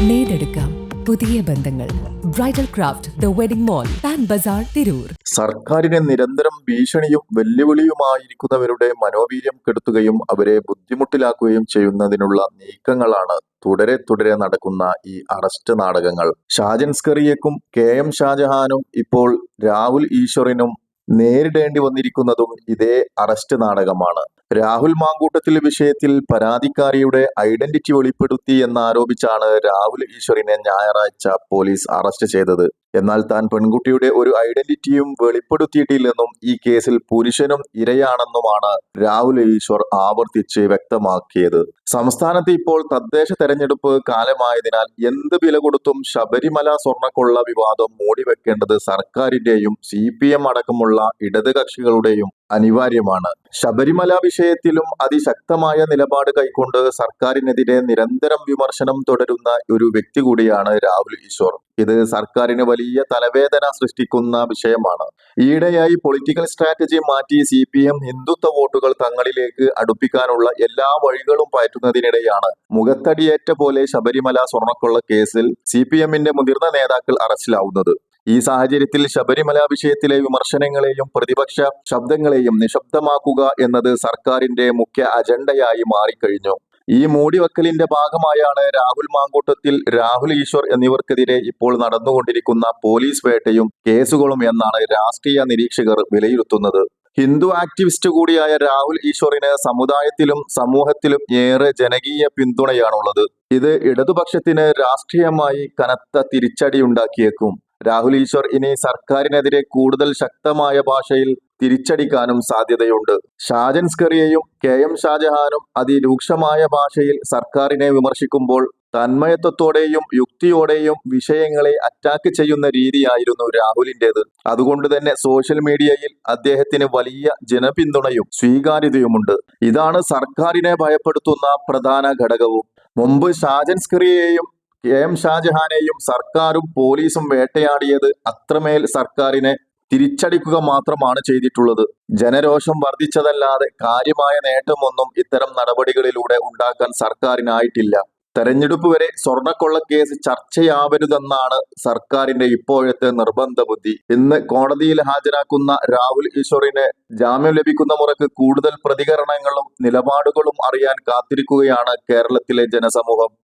നേടെടുക്കാം പുതിയ ബന്ധങ്ങൾ. Bridal craft the wedding mall Pan Bazaar Tirur സർക്കാരിനെ നിരന്തരം ഭീഷണിയും വെല്ലുവിളിയുമായിരിക്കുന്നവരുടെ മനോവീര്യം കെടുത്തുകയും അവരെ ബുദ്ധിമുട്ടിലാക്കുകയും ചെയ്യുന്നതിനുള്ള നീക്കങ്ങളാണ് തുടരെ തുടരെ നടക്കുന്ന ഈ അറസ്റ്റ് നാടകങ്ങൾ. ഷാജൻസ്കറിയക്കും കെ എം ഷാജഹാനും ഇപ്പോൾ രാഹുൽ ഈശ്വറിനും നേരിടേണ്ടി വന്നിരിക്കുന്നതും ഇതേ അറസ്റ്റ് നാടകമാണ്. രാഹുൽ മാങ്കൂട്ടത്തിൽ വിഷയത്തിൽ പരാതിക്കാരിയുടെ ഐഡന്റിറ്റി വെളിപ്പെടുത്തി എന്നാരോപിച്ചാണ് രാഹുൽ ഈശ്വറിനെ ഞായറാഴ്ച പോലീസ് അറസ്റ്റ് ചെയ്തത്. എന്നാൽ താൻ പെൺകുട്ടിയുടെ ഒരു ഐഡന്റിറ്റിയും വെളിപ്പെടുത്തിയിട്ടില്ലെന്നും ഈ കേസിൽ പുരുഷനും ഇരയാണെന്നുമാണ് രാഹുൽ ഈശ്വർ ആവർത്തിച്ച് വ്യക്തമാക്കിയത്. സംസ്ഥാനത്ത് ഇപ്പോൾ തദ്ദേശ തെരഞ്ഞെടുപ്പ് കാലമായതിനാൽ എന്ത് വില കൊടുത്തും ശബരിമല സ്വർണക്കൊള്ള വിവാദം മൂടിവെക്കേണ്ടത് സർക്കാരിന്റെയും സി പി എം അടക്കമുള്ള ഇടത് കക്ഷികളുടെയും അനിവാര്യമാണ്. ശബരിമല വിഷയത്തിലും അതിശക്തമായ നിലപാട് കൈക്കൊണ്ട് സർക്കാരിനെതിരെ നിരന്തരം വിമർശനം തുടരുന്ന ഒരു വ്യക്തി കൂടിയാണ് രാഹുൽ ഈശ്വർ. ഇത് സർക്കാരിന് വലിയ തലവേദന സൃഷ്ടിക്കുന്ന വിഷയമാണ്. ഈയിടെയായി പൊളിറ്റിക്കൽ സ്ട്രാറ്റജി മാറ്റി സി പി എം ഹിന്ദുത്വ വോട്ടുകൾ തങ്ങളിലേക്ക് അടുപ്പിക്കാനുള്ള എല്ലാ വഴികളും പയറ്റുന്നതിനിടെയാണ് മുഖത്തടിയേറ്റ പോലെ ശബരിമല സ്വർണക്കൊള്ള കേസിൽ സി പി എമ്മിന്റെ മുതിർന്ന നേതാക്കൾ അറസ്റ്റിലാവുന്നത്. ഈ സാഹചര്യത്തിൽ ശബരിമല വിഷയത്തിലെ വിമർശനങ്ങളെയും പ്രതിപക്ഷ ശബ്ദങ്ങളെയും നിശബ്ദമാക്കുക എന്നത് സർക്കാരിന്റെ മുഖ്യ അജണ്ടയായി മാറിക്കഴിഞ്ഞു. ഈ മൂടിവെക്കലിന്റെ ഭാഗമായാണ് രാഹുൽ മാങ്കൂട്ടത്തിൽ രാഹുൽ ഈശ്വർ എന്നിവർക്കെതിരെ ഇപ്പോൾ നടന്നുകൊണ്ടിരിക്കുന്ന പോലീസ് വേട്ടയും കേസുകളും എന്നാണ് രാഷ്ട്രീയ നിരീക്ഷകർ വിലയിരുത്തുന്നത്. ഹിന്ദു ആക്ടിവിസ്റ്റ് കൂടിയായ രാഹുൽ ഈശ്വറിന് സമുദായത്തിലും സമൂഹത്തിലും ഏറെ ജനകീയ പിന്തുണയാണുള്ളത്. ഇത് ഇടതുപക്ഷത്തിന് രാഷ്ട്രീയമായി കനത്ത തിരിച്ചടിയുണ്ടാക്കിയേക്കും. രാഹുൽ ഈശ്വർ ഇനി സർക്കാരിനെതിരെ കൂടുതൽ ശക്തമായ ഭാഷയിൽ തിരിച്ചടിക്കാനും സാധ്യതയുണ്ട്. ഷാജൻ സ്കറിയയും കെ എം ഷാജഹാനും അതിരൂക്ഷമായ ഭാഷയിൽ സർക്കാരിനെ വിമർശിക്കുമ്പോൾ തന്മയത്വത്തോടെയും യുക്തിയോടെയും വിഷയങ്ങളെ അറ്റാക്ക് ചെയ്യുന്ന രീതിയായിരുന്നു രാഹുലിന്റേത് അതുകൊണ്ട് തന്നെ സോഷ്യൽ മീഡിയയിൽ അദ്ദേഹത്തിന് വലിയ ജനപിന്തുണയും സ്വീകാര്യതയുമുണ്ട്. ഇതാണ് സർക്കാരിനെ ഭയപ്പെടുത്തുന്ന പ്രധാന ഘടകവും. മുമ്പ് ഷാജൻ എം ഷാജഹാനെയും സർക്കാരും പോലീസും വേട്ടയാടിയത് അത്രമേൽ സർക്കാരിനെ തിരിച്ചടിക്കുക മാത്രമാണ് ചെയ്തിട്ടുള്ളത്. ജനരോഷം വർദ്ധിച്ചതല്ലാതെ കാര്യമായ നേട്ടമൊന്നും ഇത്തരം നടപടികളിലൂടെ ഉണ്ടാക്കാൻ സർക്കാരിനായിട്ടില്ല. തെരഞ്ഞെടുപ്പ് വരെ സ്വർണക്കൊള്ള കേസ് ചർച്ചയാവരുതെന്നാണ് സർക്കാരിന്റെ ഇപ്പോഴത്തെ നിർബന്ധ ബുദ്ധി. ഇന്ന് കോടതിയിൽ ഹാജരാക്കുന്ന രാഹുൽ ഈശ്വറിന് ജാമ്യം ലഭിക്കുന്ന മുറക്ക് കൂടുതൽ പ്രതികരണങ്ങളും നിലപാടുകളും അറിയാൻ കാത്തിരിക്കുകയാണ് കേരളത്തിലെ ജനസമൂഹം.